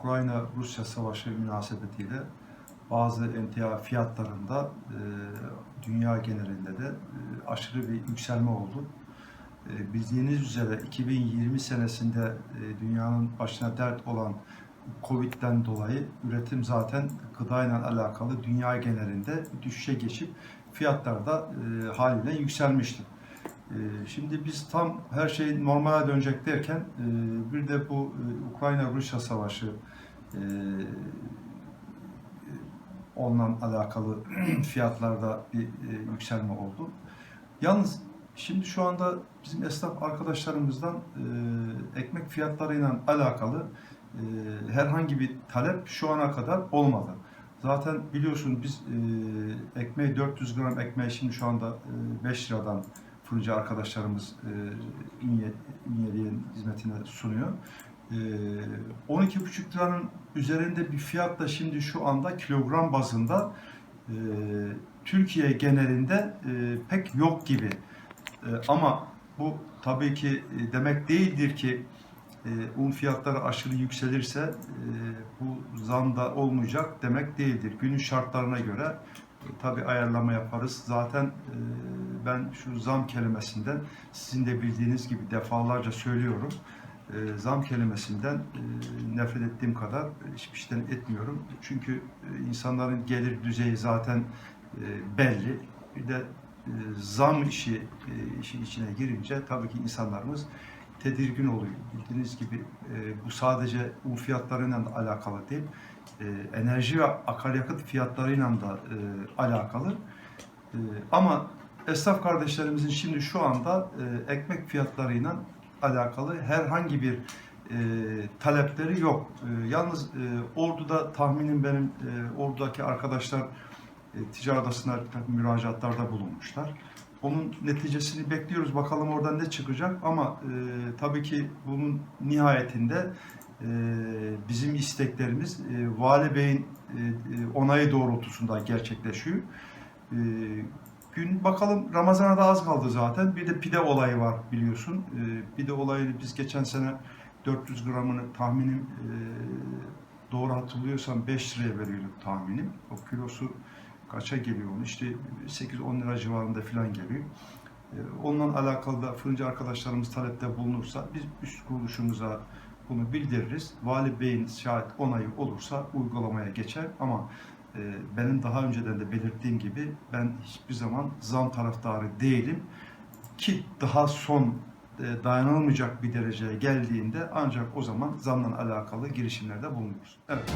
Ukrayna-Rusya savaşı münasebetiyle bazı emtia fiyatlarında e, dünya genelinde de e, aşırı bir yükselme oldu. E, bildiğiniz üzere 2020 senesinde e, dünyanın başına dert olan Covid'den dolayı üretim zaten gıdayla alakalı dünya genelinde düşüşe geçip fiyatlar da e, haliyle yükselmişti. E, Şimdi biz tam her şey normale dönecek derken e, bir de bu e, Ukrayna-Rusya savaşı e, onunla alakalı fiyatlarda bir yükselme oldu. Yalnız şimdi şu anda bizim esnaf arkadaşlarımızdan ekmek fiyatlarıyla alakalı herhangi bir talep şu ana kadar olmadı. Zaten biliyorsun biz ekmeği 400 gram ekmeği şimdi şu anda e, 5 liradan fırıncı arkadaşlarımız e, İnye, İnyeli'nin hizmetine sunuyor. E, 12,5 liranın üzerinde bir fiyatla şimdi şu anda kilogram bazında e, Türkiye genelinde e, pek yok gibi. E, ama bu tabii ki e, demek değildir ki e, un fiyatları aşırı yükselirse e, bu zam da olmayacak demek değildir. Günün şartlarına göre tabii ayarlama yaparız. Zaten e, ben şu zam kelimesinden sizin de bildiğiniz gibi defalarca söylüyorum. E, zam kelimesinden e, nefret ettiğim kadar hiçbir şeyden etmiyorum. Çünkü e, insanların gelir düzeyi zaten e, belli. Bir de e, zam işi e, işin içine girince tabii ki insanlarımız tedirgin oluyor. Bildiğiniz gibi e, bu sadece un fiyatlarıyla da alakalı değil, e, enerji ve akaryakıt fiyatlarıyla da e, alakalı. E, ama esnaf kardeşlerimizin şimdi şu anda e, ekmek fiyatlarıyla alakalı herhangi bir e, talepleri yok. E, yalnız e, Ordu'da tahminim benim e, Ordu'daki arkadaşlar e, ticaret odasına müracaatlarda bulunmuşlar. Onun neticesini bekliyoruz. Bakalım oradan ne çıkacak ama e, tabii ki bunun nihayetinde e, bizim isteklerimiz e, Vali Bey'in e, e, onayı doğrultusunda gerçekleşiyor. E, gün bakalım Ramazan'a da az kaldı zaten. Bir de pide olayı var biliyorsun. E, pide olayını biz geçen sene 400 gramını tahminim e, doğru hatırlıyorsam 5 liraya veriyorduk tahminim. O kilosu kaça geliyor onu? İşte 8-10 lira civarında falan geliyor. Ee, Onunla alakalı da fırıncı arkadaşlarımız talepte bulunursa biz üst kuruluşumuza bunu bildiririz. Vali Bey'in şayet onayı olursa uygulamaya geçer ama e, benim daha önceden de belirttiğim gibi ben hiçbir zaman zam taraftarı değilim. Ki daha son e, dayanılmayacak bir dereceye geldiğinde ancak o zaman zamla alakalı girişimlerde bulunuruz. Evet.